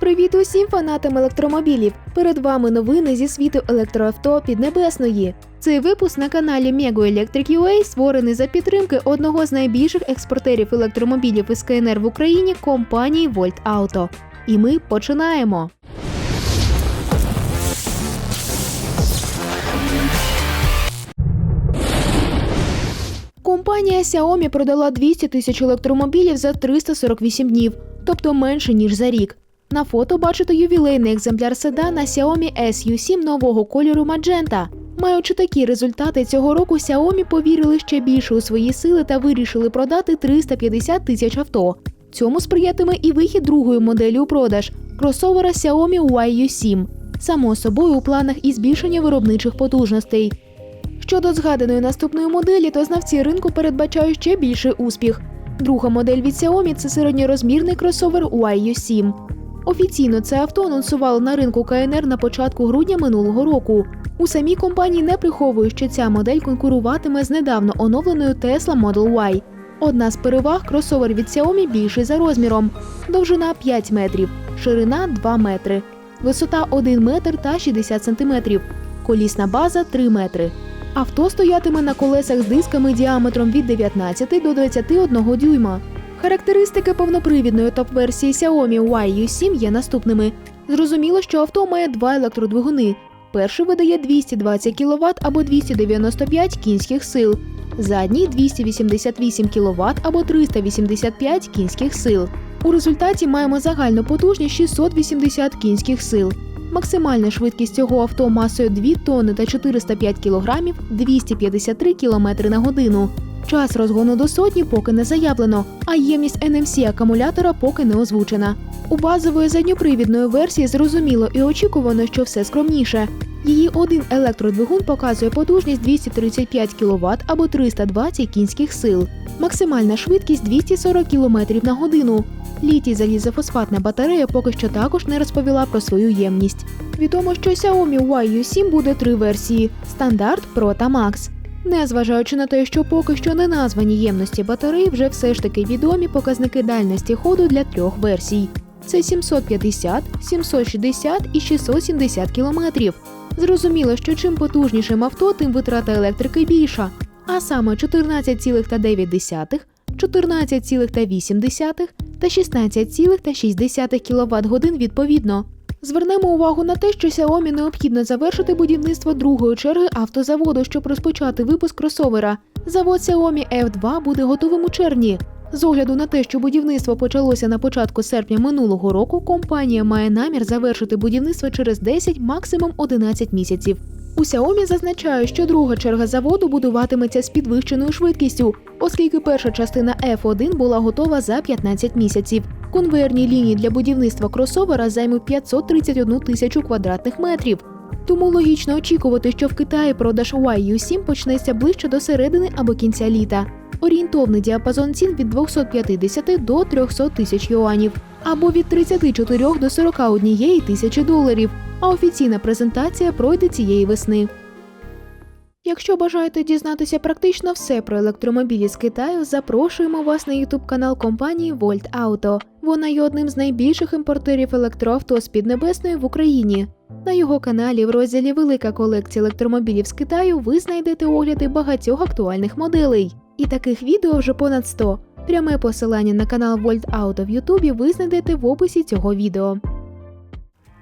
Привіт усім фанатам електромобілів! Перед вами новини зі світу електроавто Піднебесної. Цей випуск на каналі Mego Electric UA створений за підтримки одного з найбільших експортерів електромобілів із КНР в Україні компанії Volt Auto. І ми починаємо. Компанія Xiaomi продала 200 тисяч електромобілів за 348 днів, тобто менше ніж за рік. На фото бачите ювілейний екземпляр седана Xiaomi SU7 нового кольору Magenta. Маючи такі результати цього року, Xiaomi повірили ще більше у свої сили та вирішили продати 350 тисяч авто. Цьому сприятиме і вихід другої моделі у продаж кросовера Xiaomi YU7. Само собою у планах і збільшення виробничих потужностей. Щодо згаданої наступної моделі, то знавці ринку передбачають ще більший успіх. Друга модель від Xiaomi – це середньорозмірний кросовер YU7. Офіційно це авто анонсували на ринку КНР на початку грудня минулого року. У самій компанії не приховують, що ця модель конкуруватиме з недавно оновленою Tesla Model Y. Одна з переваг кросовер від Xiaomi більший за розміром. Довжина 5 метрів, ширина 2 метри, висота 1 метр та 60 сантиметрів, колісна база 3 метри. Авто стоятиме на колесах з дисками діаметром від 19 до 21 дюйма. Характеристики повнопривідної топ-версії Xiaomi YU7 є наступними. Зрозуміло, що авто має два електродвигуни. Перший видає 220 кВт або 295 кінських сил, задній 288 кВт або 385 кінських сил. У результаті маємо загальну потужність 680 кінських сил. Максимальна швидкість цього авто масою 2 тонни та 405 кілограмів 253 км на годину. Час розгону до сотні поки не заявлено, а ємність NMC акумулятора поки не озвучена. У базової задньопривідної версії зрозуміло і очікувано, що все скромніше. Її один електродвигун показує потужність 235 кВт або 320 кінських сил. Максимальна швидкість 240 км на годину. Літій залізофосфатна батарея поки що також не розповіла про свою ємність. Відомо, що Xiaomi YU7 буде три версії: стандарт, Pro та Max. Незважаючи на те, що поки що не названі ємності батарей, вже все ж таки відомі показники дальності ходу для трьох версій: це 750, 760 і 670 кілометрів. Зрозуміло, що чим потужнішим авто, тим витрата електрики більша, а саме 14,9, 14,8 та 16,6 кВт годин відповідно. Звернемо увагу на те, що Xiaomi необхідно завершити будівництво другої черги автозаводу, щоб розпочати випуск кросовера. Завод Xiaomi F2 буде готовим у червні. З огляду на те, що будівництво почалося на початку серпня минулого року, компанія має намір завершити будівництво через 10, максимум 11 місяців. У Xiaomi зазначають, що друга черга заводу будуватиметься з підвищеною швидкістю, оскільки перша частина F1 була готова за 15 місяців. Конвейерні лінії для будівництва кросовера займуть 531 тисячу квадратних метрів. Тому логічно очікувати, що в Китаї продаж YU7 почнеться ближче до середини або кінця літа. Орієнтовний діапазон цін від 250 до 300 тисяч юанів, або від 34 до 41 тисячі доларів. А офіційна презентація пройде цієї весни. Якщо бажаєте дізнатися практично все про електромобілі з Китаю, запрошуємо вас на ютуб канал компанії Volt Auto. Вона є одним з найбільших імпортерів електроавто з Піднебесної в Україні. На його каналі в розділі Велика колекція електромобілів з Китаю ви знайдете огляди багатьох актуальних моделей. І таких відео вже понад 100. Пряме посилання на канал Volt Auto в Ютубі ви знайдете в описі цього відео.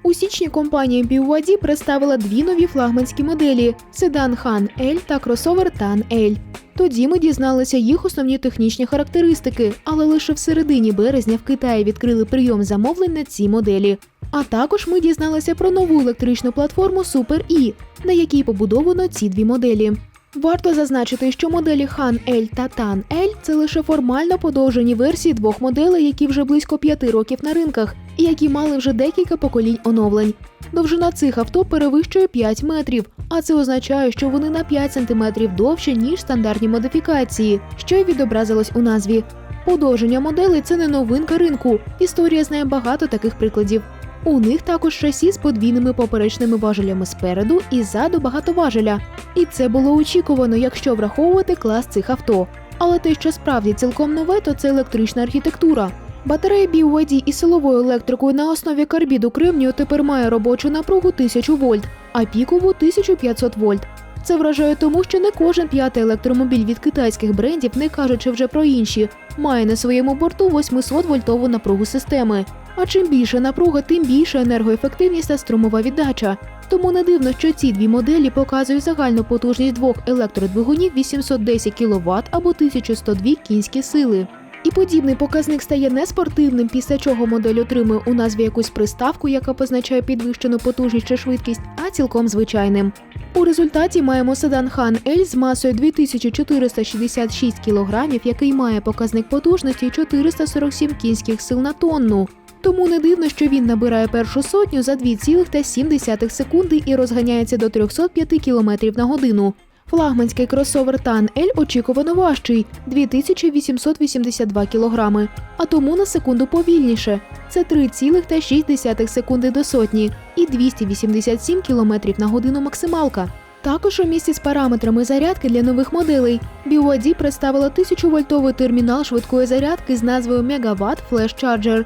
У січні компанія BYD представила дві нові флагманські моделі: седан Han L та кросовер Tan L. Тоді ми дізналися їх основні технічні характеристики, але лише в середині березня в Китаї відкрили прийом замовлень на ці моделі. А також ми дізналися про нову електричну платформу Super E, на якій побудовано ці дві моделі. Варто зазначити, що моделі Han L та Tan L – це лише формально подовжені версії двох моделей, які вже близько п'яти років на ринках, і які мали вже декілька поколінь оновлень. Довжина цих авто перевищує 5 метрів, а це означає, що вони на 5 сантиметрів довше, ніж стандартні модифікації, що й відобразилось у назві. Подовження моделей це не новинка ринку. Історія знає багато таких прикладів. У них також шасі з подвійними поперечними важелями спереду і ззаду багатоважеля. І це було очікувано, якщо враховувати клас цих авто. Але те, що справді цілком нове, то це електрична архітектура. Батарея BYD із силовою електрикою на основі карбіду кремнію тепер має робочу напругу 1000 вольт, а пікову 1500 вольт. Це вражає тому, що не кожен п'ятий електромобіль від китайських брендів, не кажучи вже про інші, має на своєму борту 800 вольтову напругу системи. А чим більше напруга, тим більша енергоефективність та струмова віддача. Тому не дивно, що ці дві моделі показують загальну потужність двох електродвигунів 810 кВт або 1102 кінські сили. І подібний показник стає не спортивним, після чого модель отримує у назві якусь приставку, яка позначає підвищену потужність чи швидкість, а цілком звичайним. У результаті маємо седан Хан L з масою 2466 кг, який має показник потужності 447 кінських сил на тонну. Тому не дивно, що він набирає першу сотню за 2,7 секунди і розганяється до 305 км на годину. Флагманський кросовер Тан L очікувано важчий 2882 кг, а тому на секунду повільніше. Це 3,6 секунди до сотні і 287 км на годину максималка. Також у місці з параметрами зарядки для нових моделей BYD представила 1000-вольтовий термінал швидкої зарядки з назвою Megawatt Flash Charger.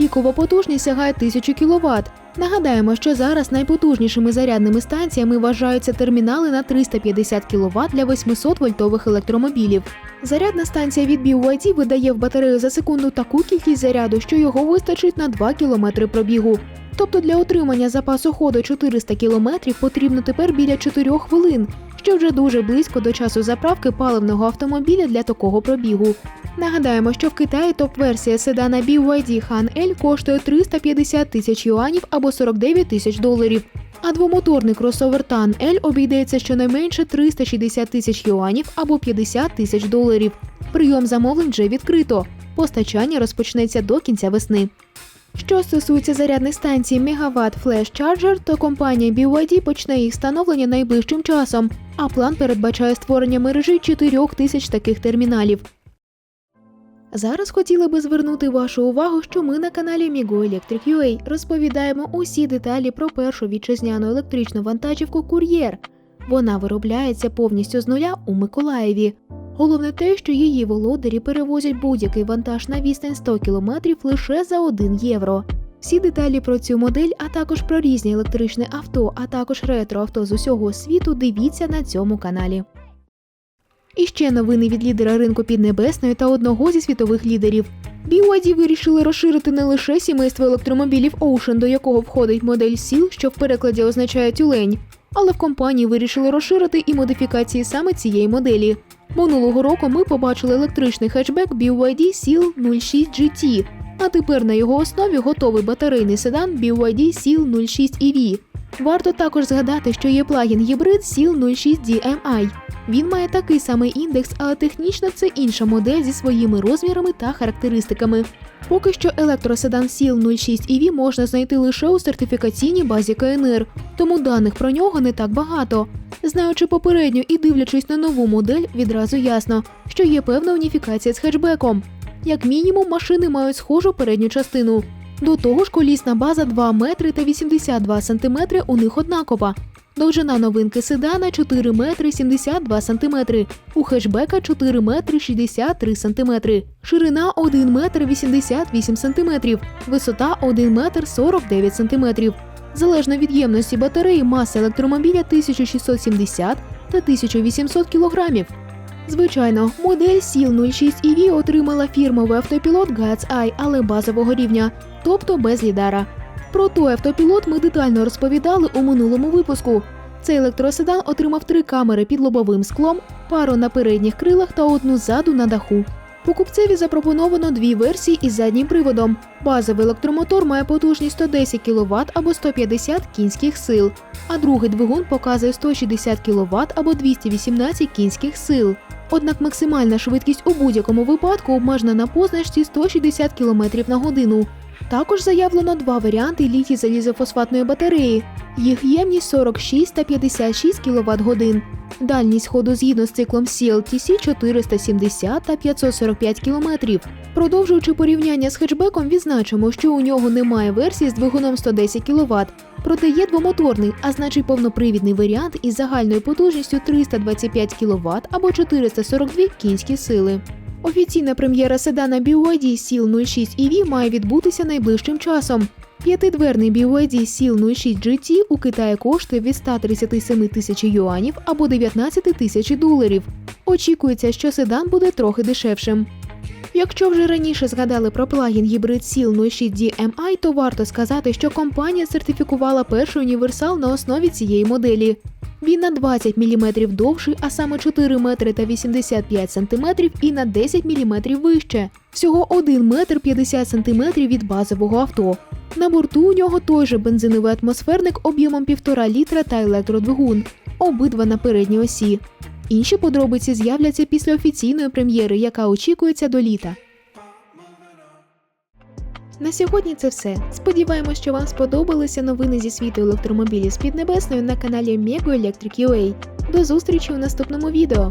Пікова потужність сягає 1000 кВт. Нагадаємо, що зараз найпотужнішими зарядними станціями вважаються термінали на 350 кВт для 800 вольтових електромобілів. Зарядна станція від BYD видає в батарею за секунду таку кількість заряду, що його вистачить на 2 км пробігу. Тобто для отримання запасу ходу 400 км потрібно тепер біля 4 хвилин, що вже дуже близько до часу заправки паливного автомобіля для такого пробігу. Нагадаємо, що в Китаї топ-версія седана BYD Han L коштує 350 тисяч юанів або 49 тисяч доларів. А двомоторний кросовер Tan L обійдеться щонайменше 360 тисяч юанів або 50 тисяч доларів. Прийом замовлень вже відкрито. Постачання розпочнеться до кінця весни. Що стосується зарядних станцій Megawatt Flash Charger, то компанія BYD почне їх встановлення найближчим часом, а план передбачає створення мережі 4 тисяч таких терміналів. Зараз хотіли би звернути вашу увагу, що ми на каналі Migo Electric UA розповідаємо усі деталі про першу вітчизняну електричну вантажівку Кур'єр. Вона виробляється повністю з нуля у Миколаєві. Головне те, що її володарі перевозять будь-який вантаж на відстань 100 км лише за 1 євро. Всі деталі про цю модель, а також про різні електричні авто, а також ретроавто з усього світу дивіться на цьому каналі. І ще новини від лідера ринку Піднебесної та одного зі світових лідерів. BYD вирішили розширити не лише сімейство електромобілів Ocean, до якого входить модель SEAL, що в перекладі означає тюлень, але в компанії вирішили розширити і модифікації саме цієї моделі. Минулого року ми побачили електричний хетчбек BYD SEAL 06 GT, а тепер на його основі готовий батарейний седан BYD SEAL 06 EV. Варто також згадати, що є плагін гібрид SEAL 06 DMI. Він має такий самий індекс, але технічно це інша модель зі своїми розмірами та характеристиками. Поки що електроседан SEAL 06 EV можна знайти лише у сертифікаційній базі КНР, тому даних про нього не так багато. Знаючи попередню і дивлячись на нову модель, відразу ясно, що є певна уніфікація з хетчбеком. Як мінімум, машини мають схожу передню частину. До того ж, колісна база 2 метри та 82 сантиметри у них однакова. Довжина новинки седана 4 метри 72 сантиметри, у хешбека 4 метри 63 сантиметри, ширина 1 метр 88 сантиметрів, висота 1 метр 49 сантиметрів. Залежно від ємності батареї маса електромобіля 1670 та 1800 кілограмів. Звичайно, модель SEAL 06 EV отримала фірмовий автопілот God's Eye, але базового рівня, тобто без лідара. Про той автопілот ми детально розповідали у минулому випуску. Цей електроседан отримав три камери під лобовим склом, пару на передніх крилах та одну ззаду на даху. Покупцеві запропоновано дві версії із заднім приводом. Базовий електромотор має потужність 110 кВт або 150 кінських сил, а другий двигун показує 160 кВт або 218 кінських сил. Однак максимальна швидкість у будь-якому випадку обмежена на позначці 160 км на годину. Також заявлено два варіанти літій залізофосфатної батареї. Їх ємність 46 та 56 кВт годин. Дальність ходу згідно з циклом CLTC 470 та 545 км. Продовжуючи порівняння з хетчбеком, відзначимо, що у нього немає версії з двигуном 110 кВт, проте є двомоторний, а значить повнопривідний варіант із загальною потужністю 325 кВт або 442 кінські сили. Офіційна прем'єра седана BYD SEAL 06 EV має відбутися найближчим часом. П'ятидверний BYD SEAL 06 GT у Китаї коштує від 137 тисяч юанів або 19 тисяч доларів. Очікується, що седан буде трохи дешевшим. Якщо вже раніше згадали про плагін гібрид SEAL 06 DMI, то варто сказати, що компанія сертифікувала перший універсал на основі цієї моделі. Він на 20 мм довший, а саме 4 метри та 85 см і на 10 мм вище. Всього 1 метр 50 см від базового авто. На борту у нього той же бензиновий атмосферник об'ємом 1,5 літра та електродвигун, обидва на передній осі. Інші подробиці з'являться після офіційної прем'єри, яка очікується до літа. На сьогодні це все. Сподіваємось, що вам сподобалися новини зі світу електромобілів з Піднебесною на каналі Mego Electric. До зустрічі у наступному відео.